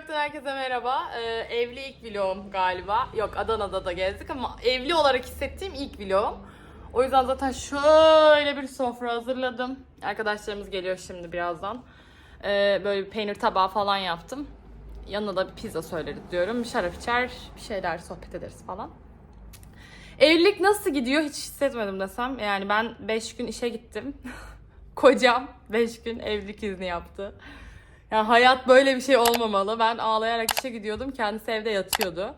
Vlog'dan herkese merhaba. Ee, evli ilk vlogum galiba. Yok Adana'da da gezdik ama evli olarak hissettiğim ilk vlogum. O yüzden zaten şöyle bir sofra hazırladım. Arkadaşlarımız geliyor şimdi birazdan. Ee, böyle bir peynir tabağı falan yaptım. Yanına da bir pizza söyleriz diyorum. Bir şarap içer, bir şeyler sohbet ederiz falan. Evlilik nasıl gidiyor hiç hissetmedim desem. Yani ben 5 gün işe gittim. Kocam 5 gün evlilik izni yaptı. Ya hayat böyle bir şey olmamalı. Ben ağlayarak işe gidiyordum. Kendisi evde yatıyordu.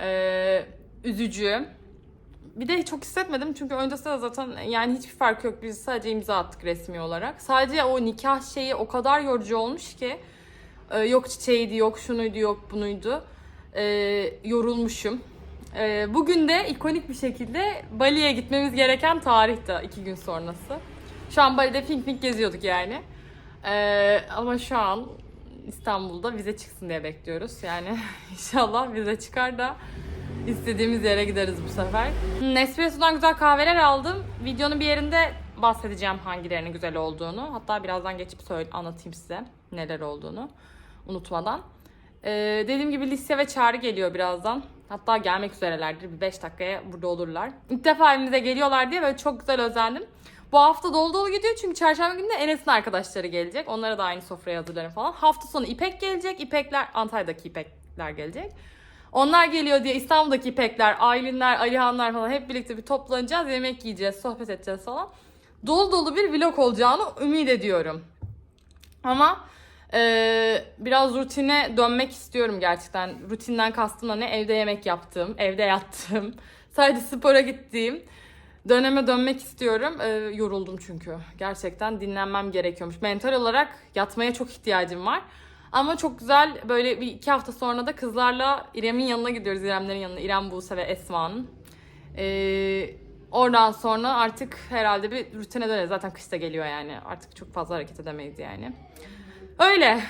Ee, üzücü. Bir de çok hissetmedim çünkü öncesinde de zaten yani hiçbir fark yok. Biz sadece imza attık resmi olarak. Sadece o nikah şeyi o kadar yorucu olmuş ki. Ee, yok çiçeğiydi, yok şunuydu, yok bunuydu. Ee, yorulmuşum. Ee, bugün de ikonik bir şekilde Bali'ye gitmemiz gereken tarihte iki gün sonrası. Şu an Bali'de pink pink geziyorduk yani. Ee, ama şu an İstanbul'da vize çıksın diye bekliyoruz. Yani inşallah vize çıkar da istediğimiz yere gideriz bu sefer. Nespresso'dan güzel kahveler aldım. Videonun bir yerinde bahsedeceğim hangilerinin güzel olduğunu. Hatta birazdan geçip söyle anlatayım size neler olduğunu unutmadan. Ee, dediğim gibi Lisya ve Çağrı geliyor birazdan. Hatta gelmek üzerelerdir. Bir 5 dakikaya burada olurlar. İlk defa evimize geliyorlar diye böyle çok güzel özendim. Bu hafta dolu dolu gidiyor çünkü çarşamba günü de Enes'in arkadaşları gelecek. Onlara da aynı sofrayı hazırlarım falan. Hafta sonu İpek gelecek. İpekler, Antalya'daki İpekler gelecek. Onlar geliyor diye İstanbul'daki İpekler, Aylinler, Alihanlar falan hep birlikte bir toplanacağız. Yemek yiyeceğiz, sohbet edeceğiz falan. Dolu dolu bir vlog olacağını ümit ediyorum. Ama ee, biraz rutine dönmek istiyorum gerçekten. Rutinden kastım da ne? Evde yemek yaptığım, evde yattığım, sadece spora gittiğim döneme dönmek istiyorum. Ee, yoruldum çünkü. Gerçekten dinlenmem gerekiyormuş. Mental olarak yatmaya çok ihtiyacım var. Ama çok güzel böyle bir iki hafta sonra da kızlarla İrem'in yanına gidiyoruz. İremlerin yanına. İrem, Buse ve Esma'nın. Ee, oradan sonra artık herhalde bir rutine döneriz. Zaten kış da geliyor yani. Artık çok fazla hareket edemeyiz yani. Öyle.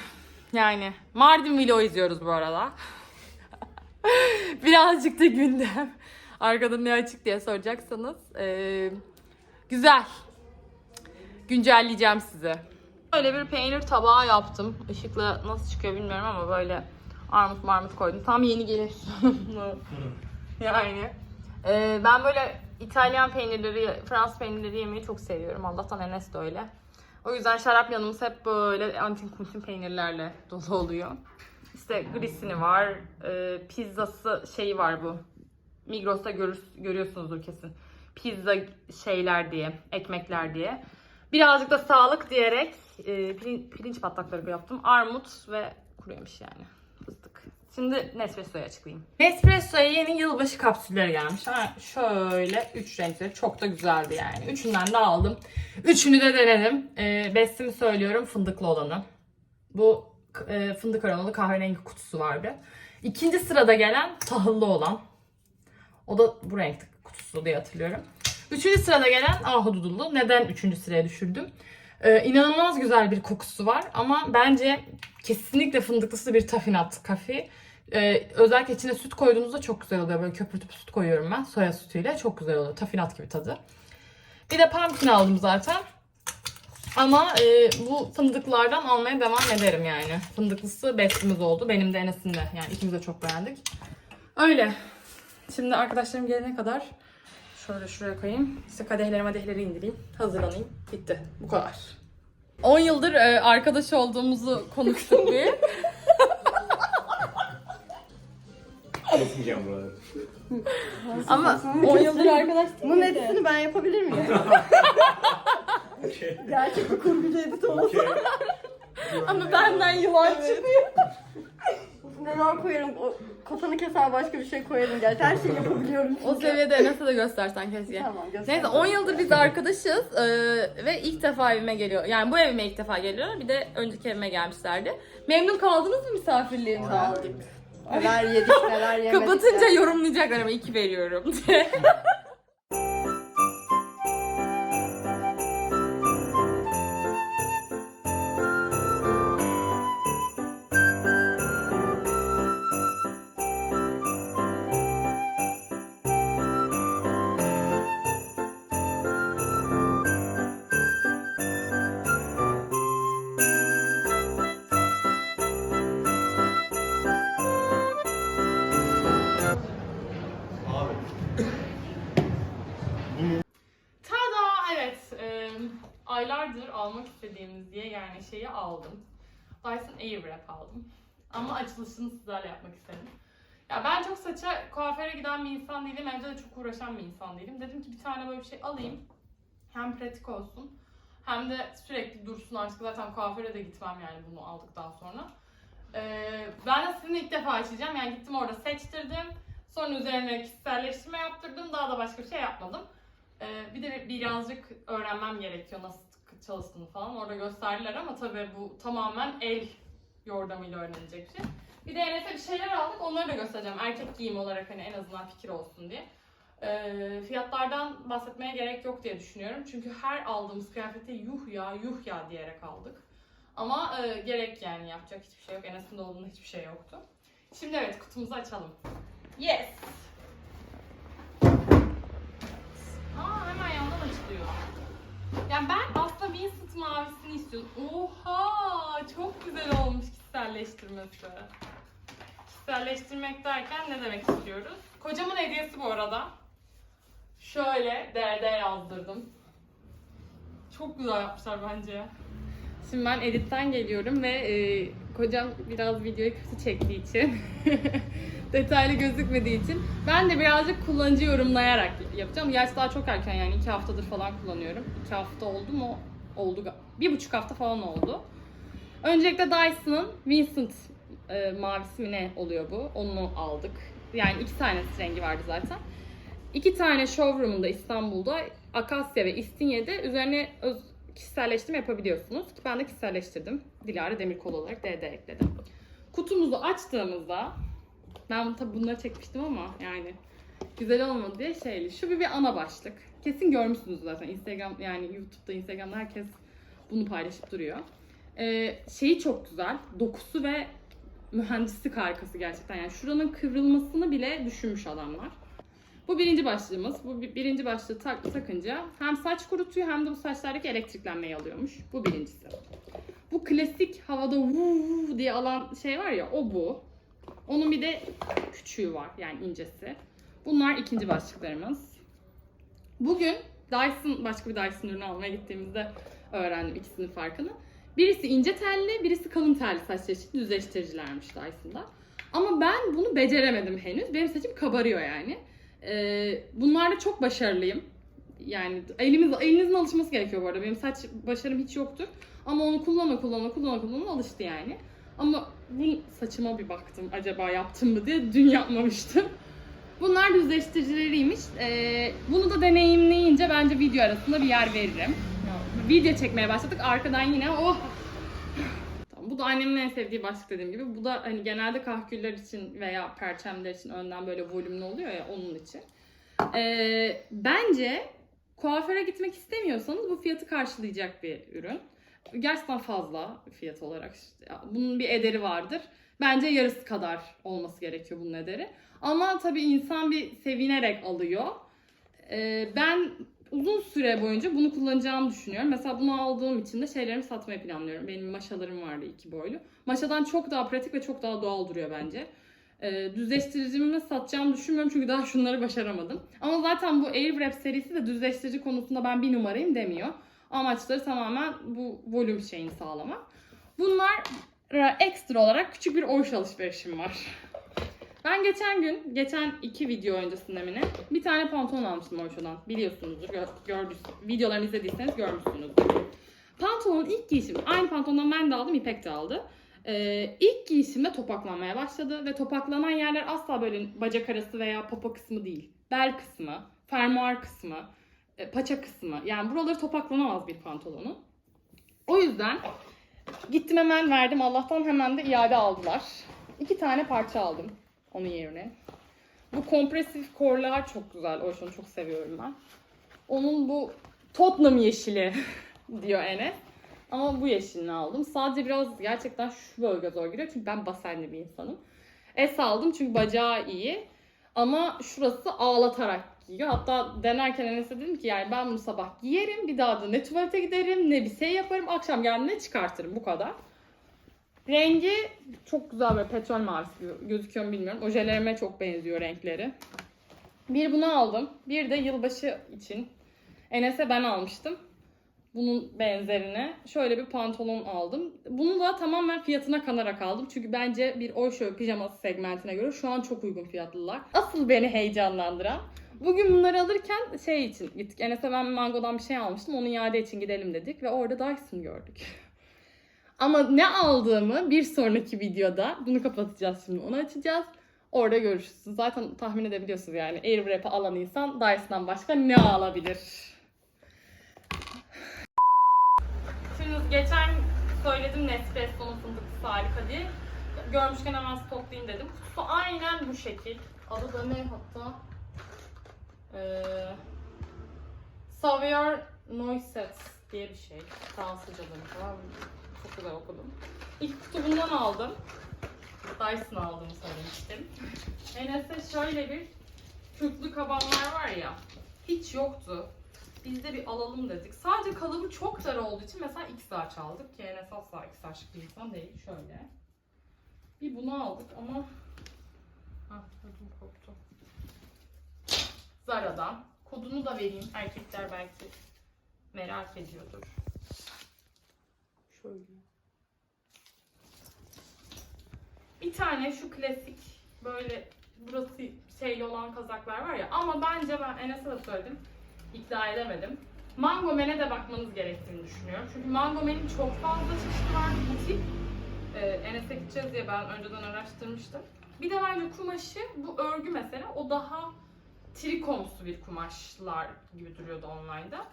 Yani Mardin Vlog izliyoruz bu arada. Birazcık da gündem. Arkada ne açık diye soracaksanız. Ee, güzel. Güncelleyeceğim sizi. Böyle bir peynir tabağı yaptım. Işıkla nasıl çıkıyor bilmiyorum ama böyle armut marmut koydum. Tam yeni gelir. yani. Ee, ben böyle İtalyan peynirleri, Fransız peynirleri yemeyi çok seviyorum. Allah'tan Enes de öyle. O yüzden şarap yanımız hep böyle antin kuntin peynirlerle dolu oluyor. İşte grisini var, e, pizzası şeyi var bu. Migros'ta görür, görüyorsunuzdur kesin. Pizza şeyler diye, ekmekler diye. Birazcık da sağlık diyerek e, pirin, pirinç patlakları yaptım. Armut ve kuru yemiş yani. Fıstık. Şimdi Nespresso'yu açıklayayım. Nespresso'ya yeni yılbaşı kapsülleri gelmiş. Ha, şöyle 3 renkleri çok da güzeldi yani. Üçünden de aldım. Üçünü de denedim. E, bestimi söylüyorum fındıklı olanı. Bu e, fındık aromalı kahverengi kutusu vardı. İkinci sırada gelen tahıllı olan. O da bu renkte kutusu diye hatırlıyorum. Üçüncü sırada gelen ahududulu. Neden üçüncü sıraya düşürdüm? Ee, inanılmaz güzel bir kokusu var ama bence kesinlikle fındıklısı bir tafinat kafi. Ee, özellikle içine süt koyduğunuzda çok güzel oluyor. Böyle köpürtüp süt koyuyorum ben soya sütüyle. Çok güzel oluyor. Tafinat gibi tadı. Bir de pumpkin aldım zaten. Ama e, bu fındıklardan almaya devam ederim yani. Fındıklısı bestimiz oldu. Benim de Enes'in de. Yani ikimiz de çok beğendik. Öyle. Şimdi arkadaşlarım gelene kadar şöyle şuraya koyayım. İşte kadehleri madehleri indireyim. Hazırlanayım. Bitti. Bu kadar. 10 yıldır e, arkadaş olduğumuzu konuştuk bir. Kesmeyeceğim buraları. Ama 10 yıldır arkadaş Bunun editini ben yapabilir miyim? Gerçek bir kurgucu edit. Okey. Ama benden yılan çıkıyor. Neler koyarım? O, kafanı keser başka bir şey koyarım. Gerçi her şeyi yapabiliyorum. O çünkü. seviyede Enes'e de göstersen keşke. Tamam göster. Neyse 10 yıldır biz arkadaşız e, ve ilk defa evime geliyor. Yani bu evime ilk defa geliyorlar. Bir de önceki evime gelmişlerdi. Memnun kaldınız mı misafirliğimden? Kaldık. Neler yedik neler yemedik. Kapatınca ya. yorumlayacaklar ama 2 veriyorum diye. yani şeyi aldım. Dyson Airwrap aldım. Ama açılışını sizlerle yapmak istedim. Ya ben çok saça kuaföre giden bir insan değilim. Evde de çok uğraşan bir insan değilim. Dedim ki bir tane böyle bir şey alayım. Hem pratik olsun. Hem de sürekli dursun artık zaten kuaföre de gitmem yani bunu aldıktan sonra. Ee, ben de sizinle ilk defa açacağım. Yani gittim orada seçtirdim. Sonra üzerine kişiselleştirme yaptırdım. Daha da başka bir şey yapmadım. Ee, bir de birazcık öğrenmem gerekiyor nasıl çalıştığını falan. Orada gösterdiler ama tabii bu tamamen el yordamıyla öğrenilecek bir şey. Bir de Enes'e bir şeyler aldık. Onları da göstereceğim. Erkek giyim olarak hani en azından fikir olsun diye. Ee, fiyatlardan bahsetmeye gerek yok diye düşünüyorum. Çünkü her aldığımız kıyafete yuh ya yuh ya diyerek aldık. Ama e, gerek yani yapacak hiçbir şey yok. Enes'in dolabında hiçbir şey yoktu. Şimdi evet kutumuzu açalım. Yes! Aa hemen yandan açılıyor. Yani ben aslında Vincent mavisini istiyordum. Oha! Çok güzel olmuş kişiselleştirmesi. Kişiselleştirmek derken ne demek istiyoruz? Kocamın hediyesi bu arada. Şöyle derde yazdırdım. Çok güzel yapmışlar bence. Şimdi ben editten geliyorum ve e, kocam biraz videoyu kötü çektiği için detaylı gözükmediği için ben de birazcık kullanıcı yorumlayarak yapacağım. Gerçi daha çok erken yani iki haftadır falan kullanıyorum. İki hafta oldu mu? Oldu. Bir buçuk hafta falan oldu. Öncelikle Dyson'ın Vincent e, mavisi mi ne oluyor bu? Onu aldık. Yani iki tane rengi vardı zaten. İki tane showroom'unda İstanbul'da Akasya ve İstinye'de üzerine öz, kişiselleştirme yapabiliyorsunuz. Ben de kişiselleştirdim. Dilara Demirkol olarak DD ekledim. Kutumuzu açtığımızda ben tabi bunları çekmiştim ama yani güzel olmadı diye şeyli. Şu bir, bir ana başlık. Kesin görmüşsünüz zaten Instagram yani YouTube'da Instagram'da herkes bunu paylaşıp duruyor. Ee, şeyi çok güzel. Dokusu ve mühendislik harikası gerçekten. Yani şuranın kıvrılmasını bile düşünmüş adamlar. Bu birinci başlığımız. Bu bi- birinci başlığı tak, takınca hem saç kurutuyor hem de bu saçlardaki elektriklenmeyi alıyormuş. Bu birincisi. Bu klasik havada vuu diye alan şey var ya o bu. Onun bir de küçüğü var yani incesi. Bunlar ikinci başlıklarımız. Bugün Dyson, başka bir Dyson ürünü almaya gittiğimizde öğrendim ikisinin farkını. Birisi ince telli, birisi kalın telli saç çeşit düzleştiricilermiş Dyson'da. Ama ben bunu beceremedim henüz. Benim saçım kabarıyor yani. Ee, bunlarda çok başarılıyım. Yani elimiz, elinizin alışması gerekiyor bu arada. Benim saç başarım hiç yoktur. Ama onu kullana kullana kullana kullana alıştı yani. Ama bu saçıma bir baktım acaba yaptım mı diye dün yapmamıştım. Bunlar düzleştiricileriymiş. Ee, bunu da deneyimleyince bence video arasında bir yer veririm. Video çekmeye başladık. Arkadan yine oh bu da annemin en sevdiği başlık dediğim gibi. Bu da hani genelde kahküller için veya perçemler için önden böyle volümlü oluyor ya onun için. Ee, bence kuaföre gitmek istemiyorsanız bu fiyatı karşılayacak bir ürün. Gerçekten fazla fiyat olarak. Bunun bir ederi vardır. Bence yarısı kadar olması gerekiyor bunun ederi. Ama tabii insan bir sevinerek alıyor. Ee, ben uzun süre boyunca bunu kullanacağımı düşünüyorum. Mesela bunu aldığım için de şeylerimi satmayı planlıyorum. Benim maşalarım vardı iki boylu. Maşadan çok daha pratik ve çok daha doğal duruyor bence. Ee, düzleştiricimi satacağımı düşünmüyorum çünkü daha şunları başaramadım. Ama zaten bu Airwrap serisi de düzleştirici konusunda ben bir numarayım demiyor. Amaçları tamamen bu volüm şeyini sağlamak. Bunlar ekstra olarak küçük bir oş alışverişim var. Ben geçen gün, geçen iki video öncesinde mi bir tane pantolon almıştım Oysho'dan. Biliyorsunuzdur, gör, videolarını izlediyseniz görmüşsünüzdür. Pantolonun ilk giyişim, aynı pantolondan ben de aldım, İpek de aldı. Ee, ilk giyişimde topaklanmaya başladı ve topaklanan yerler asla böyle bacak arası veya popo kısmı değil. Bel kısmı, fermuar kısmı, e, paça kısmı. Yani buraları topaklanamaz bir pantolonun. O yüzden gittim hemen verdim. Allah'tan hemen de iade aldılar. İki tane parça aldım onun yerine. Bu kompresif korlar çok güzel. O yüzden çok seviyorum ben. Onun bu Tottenham yeşili diyor Enes. Ama bu yeşilini aldım. Sadece biraz gerçekten şu bölge zor giriyor. Çünkü ben basenli bir insanım. S aldım çünkü bacağı iyi. Ama şurası ağlatarak giyiyor. Hatta denerken Enes'e dedim ki yani ben bunu sabah giyerim. Bir daha da ne tuvalete giderim ne bir şey yaparım. Akşam geldiğinde çıkartırım bu kadar. Rengi çok güzel böyle petrol mavisi gözüküyor mu bilmiyorum. Ojelerime çok benziyor renkleri. Bir bunu aldım. Bir de yılbaşı için Enes'e ben almıştım. Bunun benzerine şöyle bir pantolon aldım. Bunu da tamamen fiyatına kanarak aldım. Çünkü bence bir Oysho pijaması segmentine göre şu an çok uygun fiyatlılar. Asıl beni heyecanlandıran Bugün bunları alırken şey için gittik. Enes'e ben Mango'dan bir şey almıştım. Onun iade için gidelim dedik ve orada Dyson gördük. Ama ne aldığımı bir sonraki videoda bunu kapatacağız şimdi. Onu açacağız. Orada görüşürsünüz. Zaten tahmin edebiliyorsunuz yani. Airwrap'ı alan insan Dyson'dan başka ne alabilir? Şimdi geçen söyledim Nespresso'nun fındıklısı harika diye. Görmüşken hemen stoklayayım dedim. Kutusu aynen bu şekil. Adı da ne hatta? Ee, Savior Noiset diye bir şey. Fransızcadan falan. Çok güzel okudum. İlk kutu bundan aldım. Dyson aldım söylemiştim. Enes'e şöyle bir kürklü kabanlar var ya. Hiç yoktu. Biz de bir alalım dedik. Sadece kalıbı çok dar olduğu için mesela XR çaldık ki Enes asla XR şık bir insan değil. Şöyle. Bir bunu aldık ama Hah, ödüm koptu. Zara'dan. Kodunu da vereyim. Erkekler belki merak ediyordur. Şöyle. Bir tane şu klasik böyle burası şeyli olan kazaklar var ya ama bence ben Enes'e de söyledim. İkna edemedim. Mango Man'e de bakmanız gerektiğini düşünüyorum. Çünkü Mango Man'in çok fazla çeşidi var. Butik. Ee, Enes'e gideceğiz diye ben önceden araştırmıştım. Bir de bence kumaşı, bu örgü mesela o daha trikomsu bir kumaşlar gibi duruyordu online'da.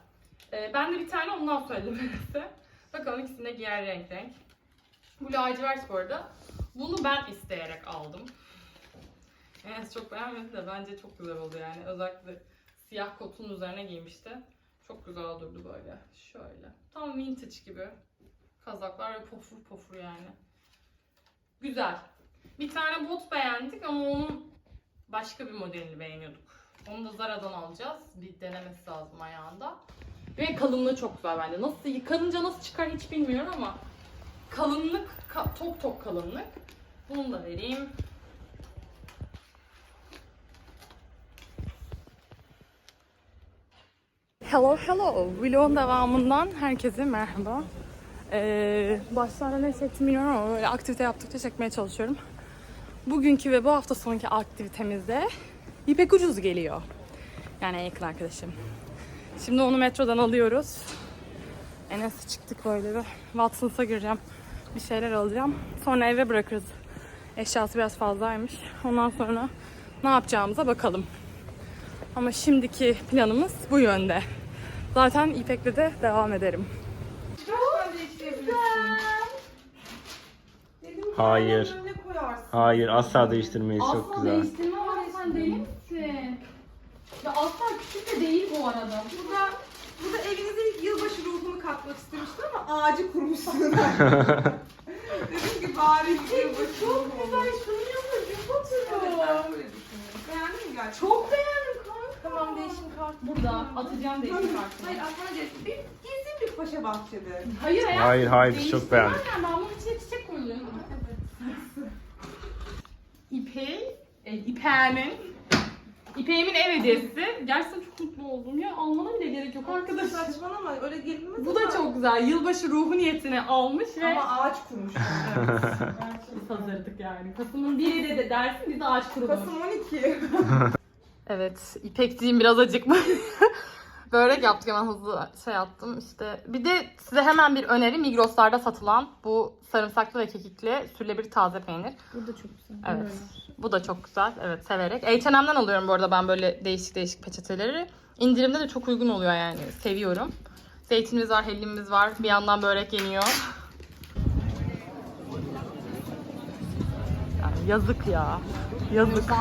Ee, ben de bir tane ondan söyledim Enes'e. Bakalım ikisini de giyer renk renk. Bu lacivert bu arada. Bunu ben isteyerek aldım. Enes çok beğenmedi de bence çok güzel oldu yani. Özellikle siyah kotun üzerine giymişti. Çok güzel durdu böyle. Şöyle. Tam vintage gibi. Kazaklar ve pofur pofur yani. Güzel. Bir tane bot beğendik ama onun başka bir modelini beğeniyorduk. Onu da Zara'dan alacağız. Bir denemesi lazım ayağında. Ve kalınlığı çok güzel bence. Nasıl yıkanınca nasıl çıkar hiç bilmiyorum ama kalınlık, ka- tok tok kalınlık. Bunu da vereyim. Hello hello. Vlogun devamından herkese merhaba. Ee, başlarda ne çektim bilmiyorum ama böyle aktivite yaptıkça çekmeye çalışıyorum. Bugünkü ve bu hafta sonki aktivitemizde İpek Ucuz geliyor. Yani en yakın arkadaşım. Şimdi onu metrodan alıyoruz. Enes'e çıktık böyle bir Watson's'a gireceğim. Bir şeyler alacağım. Sonra eve bırakırız. Eşyası biraz fazlaymış. Ondan sonra ne yapacağımıza bakalım. Ama şimdiki planımız bu yönde. Zaten İpek'le de devam ederim. Hayır. Hayır asla değiştirmeyiz çok güzel. değiştirme ama sen değil misin? Ya asla küçük de değil bu arada. Burada, burada evinize ilk yılbaşı ruhunu katmak istemiştim ama ağacı kurmuşsun. Dedim ki bari yılbaşı ruhu Güzel şunu yapacağım. Oturuyor. Beğendin mi gerçekten? Çok beğendim. Tamam değişim kart. Burada atacağım değişim kartını. Hayır atmana gerek yok. Bir gezin bir paşa bahçede. Hayır hayatım. Hayır, hayır, değiştirmem çok beğendim. yani. Ben bunun içine çiçek koyuyorum. İpeği, e, İpeğimin, İpeğimin ev hediyesi. Gerçekten çok mutlu oldum ya. Almana bile gerek yok arkadaşlar. Saçmalama öyle gelinmez Bu da ama- çok güzel. Yılbaşı ruhu niyetine almış ve Ama ağaç kurmuş. biz hazırdık yani. Kasım'ın biri de, de dersin biz de ağaç kurulur. Kasım 12. Evet, İpekciğim biraz acıkmış. Börek yaptık hemen hızlı şey yaptım işte. Bir de size hemen bir öneri Migros'larda satılan bu sarımsaklı ve kekikli sürülebilir taze peynir. Bu da çok güzel. Evet. Bu da çok güzel. Evet severek. H&M'den alıyorum bu arada ben böyle değişik değişik peçeteleri. İndirimde de çok uygun oluyor yani. Seviyorum. Zeytinimiz var, hellimimiz var. Bir yandan börek yeniyor. Yazık ya. Yazık.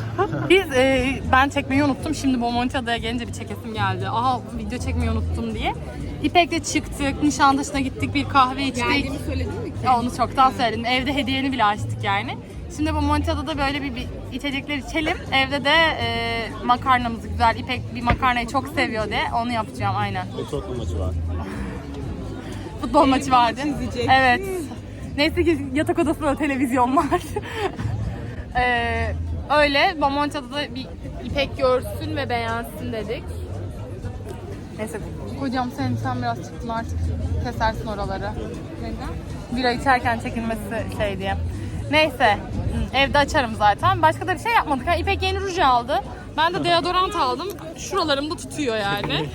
Biz e, ben çekmeyi unuttum. Şimdi Bomonti Adaya gelince bir çekesim geldi. Aha video çekmeyi unuttum diye. İpek'le çıktık. Nişantaşı'na gittik. Bir kahve içtik. Geldiğimi söyledin mi ki? Ya Onu çoktan söyledim. Evde hediyeni bile açtık yani. Şimdi bu Montea'da böyle bir, bir içecekler içelim. Evde de e, makarnamızı güzel. İpek bir makarnayı çok seviyor de. Onu yapacağım aynen. Ve çok maçı var. Futbol maçı vardı. çizecek. Evet. Neyse ki yatak odasında da televizyon var. Ee, öyle Bomontia'da da bir İpek görsün ve beğensin dedik. Neyse Hocam sen, sen biraz çıktın artık. Kesersin oraları. Neden? Bira içerken çekilmesi şey diye. Neyse. Evde açarım zaten. Başka da bir şey yapmadık. Ha, İpek yeni ruj aldı. Ben de deodorant aldım. Şuralarımda tutuyor yani.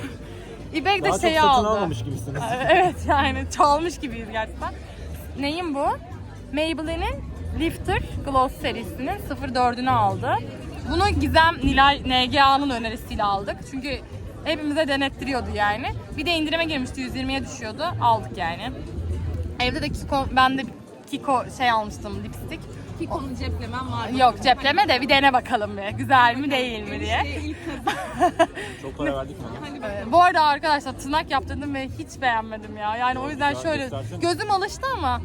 İpek de şeyi aldı. gibisiniz. Evet yani çalmış gibiyiz gerçekten. Neyin bu? Maybelline'in Lifter Gloss serisinin 04'ünü aldı. Bunu Gizem Nilay NGA'nın önerisiyle aldık. Çünkü hepimize denettiriyordu yani. Bir de indirime girmişti 120'ye düşüyordu. Aldık yani. Evde de Kiko, ben de Kiko şey almıştım lipstick. Kiko'nun ceplemem var. Yok cepleme de bir dene bakalım bir. Güzel mi değil mi diye. Çok para verdik mi? Ee, Bu arada arkadaşlar tırnak yaptırdım ve hiç beğenmedim ya. Yani o yüzden şöyle gözüm alıştı ama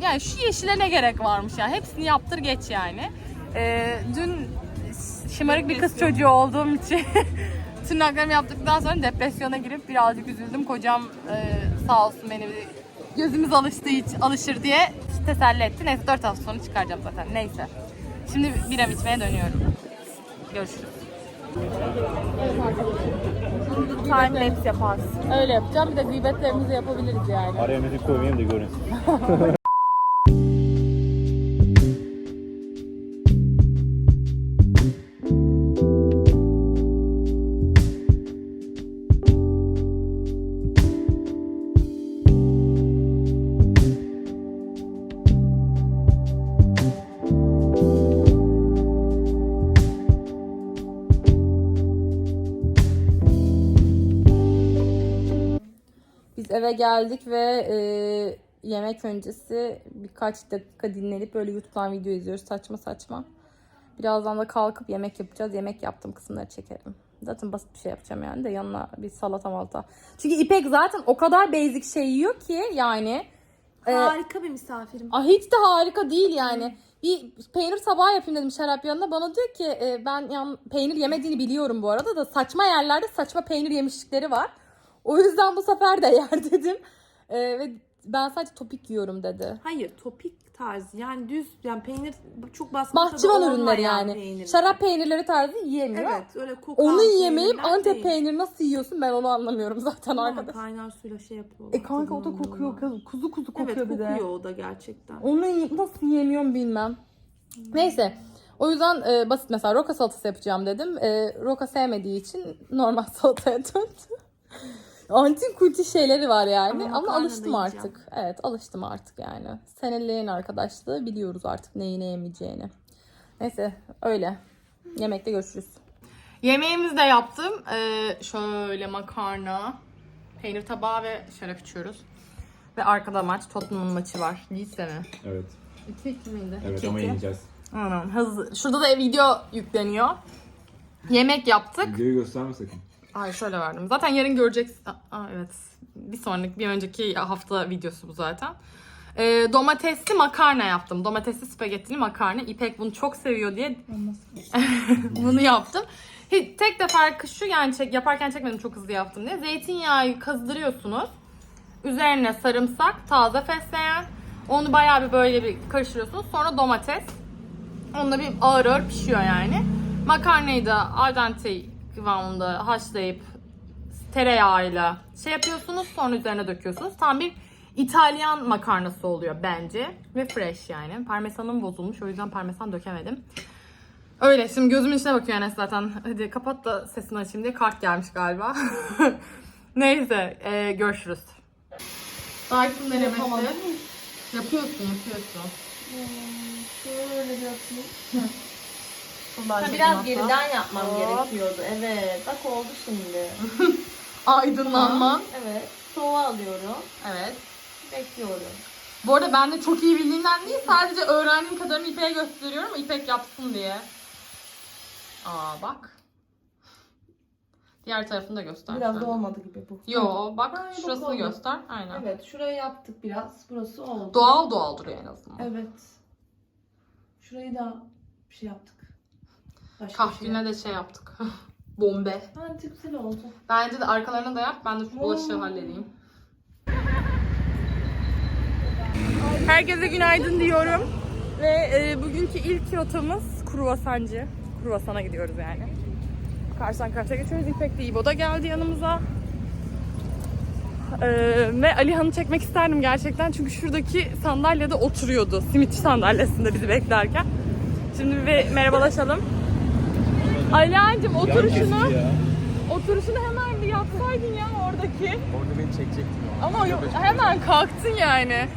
yani şu yeşile ne gerek varmış ya. Hepsini yaptır geç yani. Ee, dün şımarık bir kız çocuğu olduğum için tırnaklarımı yaptıktan sonra depresyona girip birazcık üzüldüm. Kocam e, sağ olsun beni bir gözümüz alıştığı için alışır diye teselli etti. Neyse 4 hafta sonra çıkaracağım zaten. Neyse. Şimdi biram içmeye dönüyorum. Görüşürüz. Time lapse yaparsın. Öyle yapacağım. Bir de gıybetlerimizi yapabiliriz yani. Araya müzik koymayayım da görün. geldik ve e, yemek öncesi birkaç dakika dinlenip böyle YouTube'dan video izliyoruz saçma saçma. Birazdan da kalkıp yemek yapacağız. Yemek yaptığım kısımları çekerim. Zaten basit bir şey yapacağım yani de yanına bir salata malta. Çünkü İpek zaten o kadar basic şey yiyor ki yani. e, Harika bir misafirim. Ah, hiç de harika değil yani. Bir peynir sabah yapayım dedim şarap yanına. Bana diyor ki e, ben yan, peynir yemediğini biliyorum bu arada da saçma yerlerde saçma peynir yemişlikleri var. O yüzden bu sefer de yer dedim. E, ve ben sadece topik yiyorum dedi. Hayır topik tarzı yani düz yani peynir çok baskın Bahçıvan ürünleri yani. peynir. Şarap peynirleri tarzı yiyemiyor. Evet öyle kokan Onu yiyemeyip Antep değil. peyniri nasıl yiyorsun ben onu anlamıyorum zaten Ama arkadaş. kaynar suyla şey yapıyor. E kanka o da kokuyor kız. Kuzu kuzu kokuyor Evet bir de. kokuyor o da gerçekten. Onu nasıl yiyemiyorum bilmem. Neyse. O yüzden e, basit mesela roka salatası yapacağım dedim. E, roka sevmediği için normal salataya döndü. Antin kunti şeyleri var yani Ama ama, alıştım yiyeceğim. artık. Evet alıştım artık yani. Senelerin arkadaşlığı biliyoruz artık neyi ne yemeyeceğini. Neyse öyle. Yemekte görüşürüz. Yemeğimizi de yaptım. Ee, şöyle makarna, peynir tabağı ve şarap içiyoruz. Ve arkada maç, Tottenham'ın maçı var. Lise mi? Evet. 2-2 miydi? Evet 2-2. ama yeneceğiz. Aynen hızlı. Şurada da video yükleniyor. Yemek yaptık. Videoyu gösterme sakın. Ay şöyle verdim. Zaten yarın göreceksin. Aa, evet. Bir sonraki, bir önceki hafta videosu bu zaten. Ee, domatesli makarna yaptım. Domatesli spagettili makarna. İpek bunu çok seviyor diye bunu yaptım. Hiç, tek de farkı şu yani çek, yaparken çekmedim çok hızlı yaptım diye. Zeytinyağı kazdırıyorsunuz. Üzerine sarımsak, taze fesleğen. Onu bayağı bir böyle bir karıştırıyorsunuz. Sonra domates. Onunla bir ağır ağır pişiyor yani. Makarnayı da al dente kıvamında haşlayıp tereyağıyla şey yapıyorsunuz. Sonra üzerine döküyorsunuz. Tam bir İtalyan makarnası oluyor bence. Ve fresh yani. Parmesanım bozulmuş. O yüzden parmesan dökemedim. Öyle şimdi gözümün içine bakıyor Enes zaten. Hadi kapat da sesini açayım diye kart gelmiş galiba. Neyse e, görüşürüz. Daikin denemesi. Yapıyorsun yapıyorsun. Şöyle yapayım. Bundan Ha, biraz geriden yapmam Hop. gerekiyordu. Evet. Bak oldu şimdi. Aydınlanma. Evet. Soğuğa alıyorum. Evet. Bekliyorum. Bu arada ben de çok iyi bildiğimden değil sadece öğrendiğim kadarını İpek'e gösteriyorum İpek yapsın diye. Aa bak. Diğer tarafını da göster. Biraz sen da olmadı gibi bu. Yo bak Ay, bak şurasını oldu. göster. Aynen. Evet şurayı yaptık biraz. Burası oldu. Doğal doğal duruyor en azından. Evet. Şurayı da bir şey yaptık. Başka Kahvine de şey yaptık. Bombe. şey. Bence güzel oldu. Bence de arkalarını da yap. Ben de şu bulaşığı halledeyim. Herkese günaydın diyorum. Ve e, bugünkü ilk rotamız Kruvasancı. Kruvasana gidiyoruz yani. Karşıdan karşıya geçiyoruz. İpek de İbo da geldi yanımıza. Ee, ve Alihan'ı çekmek isterdim gerçekten çünkü şuradaki sandalyede oturuyordu. Simitçi sandalyesinde bizi beklerken. Şimdi bir merhabalaşalım. Alihan'cığım oturuşunu, oturuşunu hemen bir yapsaydın ya oradaki. Orada beni çekecektin. Ama yok, hemen kalktın yani.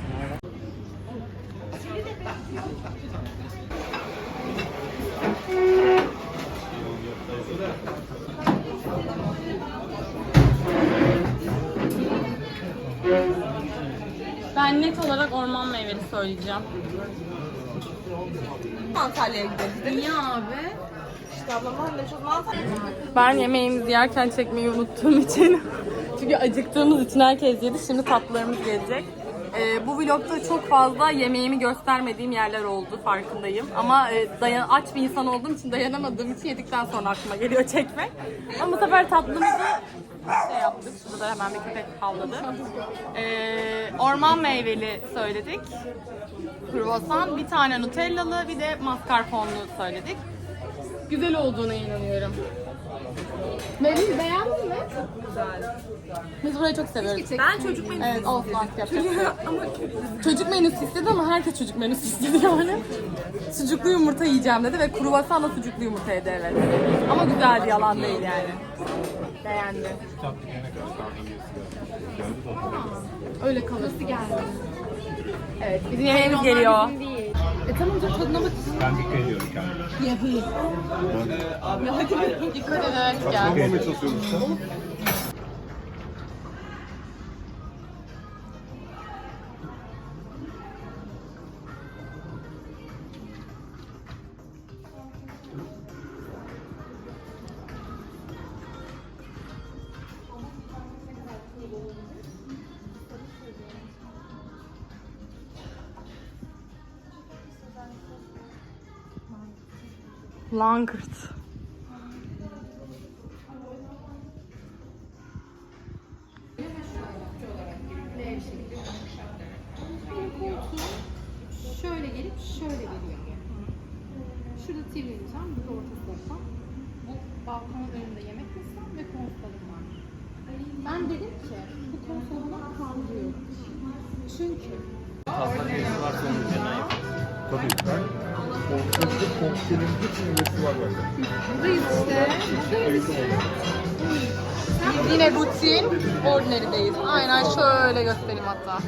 Ben net olarak orman meyveli söyleyeceğim. Antalya'ya gideriz. Niye abi? Ben yemeğimizi yerken çekmeyi unuttuğum için çünkü acıktığımız için herkes yedi. Şimdi tatlılarımız gelecek. Ee, bu vlogda çok fazla yemeğimi göstermediğim yerler oldu farkındayım. Ama e, dayan aç bir insan olduğum için dayanamadığım için yedikten sonra aklıma geliyor çekmek. Ama bu sefer tatlımızı şey yaptık. Şurada da hemen bir köpek havladı. Ee, orman meyveli söyledik. Kruvasan, bir tane nutellalı, bir de mascarpone'lu söyledik. Güzel olduğuna inanıyorum. Melih beğendin mi? Çok güzel. Biz burayı çok seviyoruz. Ben çocuk menüsü Evet, olsun artık yapacak bir şey yok. Çocuk menüsü istedi ama herkes çocuk menüsü istedi yani. Sucuklu yumurta yiyeceğim dedi ve kruvasanla sucuklu yumurta yedi evet. Ama güzeldi, yalan değil yani. Beğendi. Öyle kalırsa geldi. Evet, bizim yemeğimiz geliyor. E tamam canım tadına bak. Ben dikkat ediyorum kendime. Dikkat ederek gel. Langırt. Şöyle gelip şöyle geliyor. Şurada TV imkan, burada orta sehpa. Bu balkonun önünde yemek masam ve konsolum var. Ben dedim ki bu konsolu bana kaldırıyor. Çünkü Fazla birisi varsa onun üzerinden yap. Tabii kontrolde komiserin bütün üyesi var bende. buradayız işte. Buradayız işte. Yine rutin, ordinary'deyiz. Aynen şöyle göstereyim hatta.